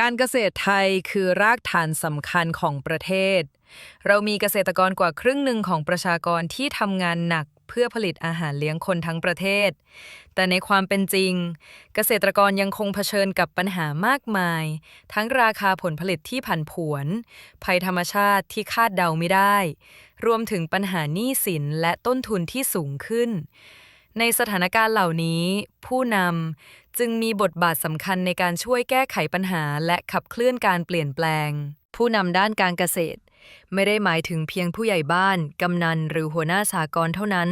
การเกษตรไทยคือรากฐานสำคัญของประเทศ เรามีเกษตรกรกว่าครึ่งหนึ่งของประชากรที่ทำงานหนักเพื่อผลิตอาหารเลี้ยงคนทั้งประเทศ แต่ในความเป็นจริง เกษตรกรยังคงเผชิญกับปัญหามากมาย ทั้งราคาผลผลิตที่ผันผวน ภัยธรรมชาติที่คาดเดาไม่ได้ รวมถึงปัญหาหนี้สินและต้นทุนที่สูงขึ้น ในสถานการณ์เหล่านี้ ผู้นำจึงมีบทบาทสำคัญในการช่วยแก้ไขปัญหาและขับเคลื่อนการเปลี่ยนแปลง ผู้นำด้านการเกษตร ไม่ได้หมายถึงเพียงผู้ใหญ่บ้าน กำนัน หรือหัวหน้าสากลเท่านั้น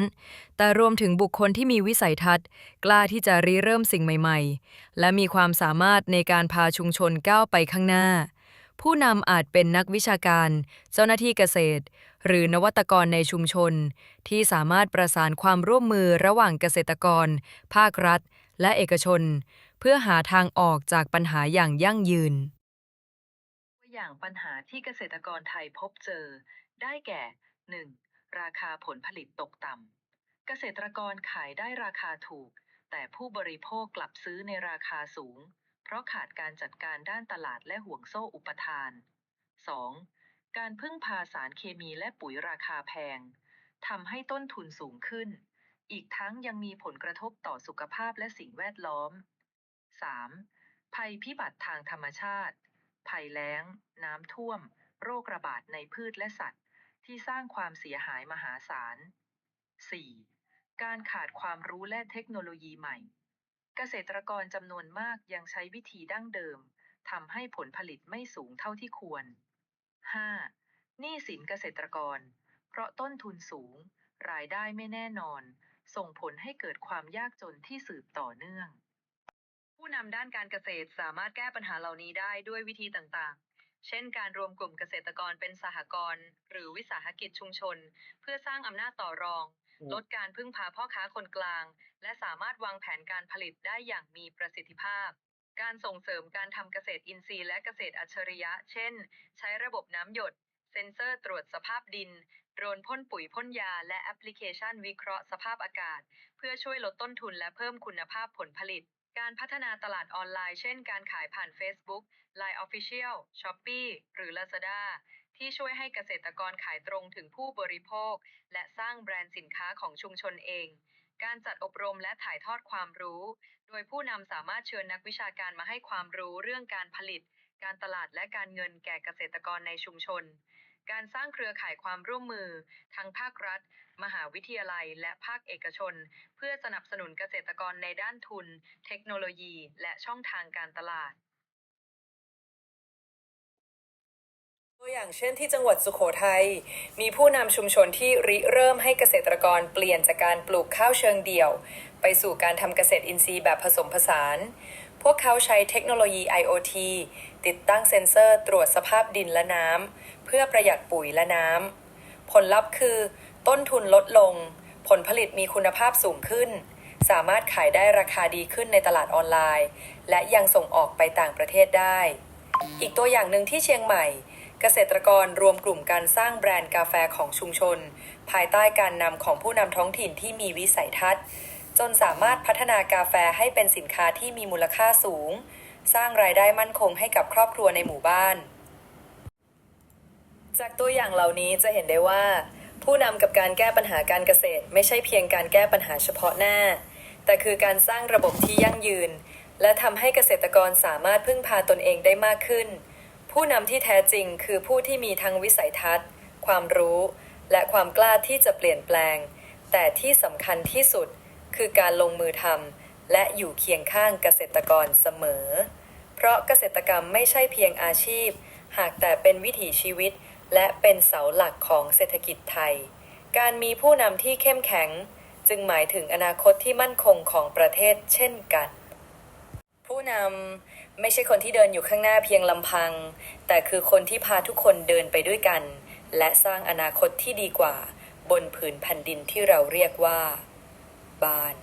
แต่รวมถึงบุคคลที่มีวิสัยทัศน์ กล้าที่จะริเริ่มสิ่งใหม่ ๆ และมีความสามารถในการพาชุมชนก้าวไปข้างหน้า ผู้นำอาจเป็นนักวิชาการ เจ้าหน้าที่เกษตร หรือนวัตกรในชุมชน ที่สามารถประสานความร่วมมือระหว่างเกษตรกร ภาครัฐ และเอกชน เพื่อหาทางออกจากปัญหาอย่างยั่งยืน ตัวอย่างปัญหาที่เกษตรกรไทยพบเจอ ได้แก่ 1. ราคาผลผลิตตกต่ำเกษตรกรขายได้ราคาถูก แต่ผู้บริโภคกลับซื้อในราคาสูง ราะขาดการจัดการด้านตลาดและห่วงโซ่อุปทาน 2. การพึ่งพาสารเคมีและปุ๋ยราคาแพงทำให้ต้นทุนสูงขึ้น อีกทั้งยังมีผลกระทบต่อสุขภาพและสิ่งแวดล้อม 3. ภัยพิบัติทางธรรมชาติ ภัยแล้ง น้ำท่วม โรคระบาดในพืชและสัตว์ ที่สร้างความเสียหายมหาศาล 4. การขาดความรู้และเทคโนโลยีใหม่ เกษตรกรจำนวนมากยังใช้วิธีดั้งเดิมทำให้ผลผลิตไม่สูงเท่าที่ควร 5. หนี้สินเกษตรกร เพราะต้นทุนสูง รายได้ไม่แน่นอน ส่งผลให้เกิดความยากจนที่สืบต่อเนื่อง ผู้นำด้านการเกษตรสามารถแก้ปัญหาเหล่านี้ได้ด้วยวิธีต่างๆ เช่น การรวมกลุ่มเกษตรกรเป็นสหกรณ์หรือวิสาหกิจชุมชน เพื่อสร้างอำนาจต่อรอง ลดการพึ่งพาพ่อค้าคนกลาง และสามารถวางแผนการผลิตได้อย่างมีประสิทธิภาพ การส่งเสริมการทำเกษตรอินทรีย์และเกษตรอัจฉริยะ เช่น ใช้ระบบน้ำหยด เซ็นเซอร์ตรวจสภาพดิน โดรนพ่นปุ๋ยพ่นยา และแอปพลิเคชันวิเคราะห์สภาพอากาศ เพื่อช่วยลดต้นทุนและเพิ่มคุณภาพผลผลิตการพัฒนาตลาดออนไลน์เช่นการขายผ่าน Facebook Line Official Shopee หรือ Lazada ที่ช่วยให้เกษตรกรขายตรงถึงผู้บริโภค และสร้างแบรนด์สินค้าของชุมชนเอง การจัดอบรมและถ่ายทอดความรู้ โดยผู้นำสามารถเชิญนักวิชาการมาให้ความรู้เรื่องการผลิต การตลาดและการเงินแก่เกษตรกรในชุมชน การสร้างเครือข่ายความร่วมมือ ทั้งภาครัฐ มหาวิทยาลัย และภาคเอกชน เพื่อสนับสนุนเกษตรกรในด้านทุน เทคโนโลยี และช่องทางการตลาด ตัวอย่างเช่นที่จังหวัดสุโขทัยมีผู้นำชุมชนที่ริเริ่มให้เกษตรกรเปลี่ยนจากการปลูกข้าวเชิงเดี่ยว ไปสู่การทำเกษตรอินทรีย์แบบผสมผสาน พวกเขาใช้เทคโนโลยี IoT ติดตั้งเซ็นเซอร์ตรวจสภาพดินและน้ำเพื่อประหยัดปุ๋ยและน้ำผลลัพธ์คือ ต้นทุนลดลง ผลผลิตมีคุณภาพสูงขึ้น สามารถขายได้ราคาดีขึ้นในตลาดออนไลน์ และยังส่งออกไปต่างประเทศได้ อีกตัวอย่างหนึ่งที่เชียงใหม่ เกษตรกรรวมกลุ่มการสร้างแบรนด์กาแฟของชุมชน ภายใต้การนำของผู้นำท้องถิ่นที่มีวิสัยทัศน์ จนสามารถพัฒนากาแฟให้เป็นสินค้าที่มีมูลค่าสูง สร้างรายได้มั่นคงให้กับครอบครัวในหมู่บ้าน จากตัวอย่างเหล่านี้จะเห็นได้ว่า ผู้นำกับการแก้ปัญหาการเกษตร ไม่ใช่เพียงการแก้ปัญหาเฉพาะหน้า แต่คือการสร้างระบบที่ยั่งยืน และทำให้เกษตรกรสามารถพึ่งพาตนเองได้มากขึ้น ผู้นำที่แท้จริงคือผู้ที่มีทั้งวิสัยทัศน์ ความรู้ และความกล้าที่จะเปลี่ยนแปลง แต่ที่สำคัญที่สุดคือการลงมือทำและอยู่เคียงข้างเกษตรกรเสมอ เพราะเกษตรกรรมไม่ใช่เพียงอาชีพ หากแต่เป็นวิถีชีวิต และเป็นเสาหลักของเศรษฐกิจไทย การมีผู้นำที่เข้มแข็ง จึงหมายถึงอนาคตที่มั่นคงของประเทศเช่นกัน นำไม่ใช่คนที่เดินอยู่ข้างหน้าเพียงลำพัง แต่คือคนที่พาทุกคนเดินไปด้วยกัน และสร้างอนาคตที่ดีกว่า บนผืนแผ่นดินที่เราเรียกว่า บ้าน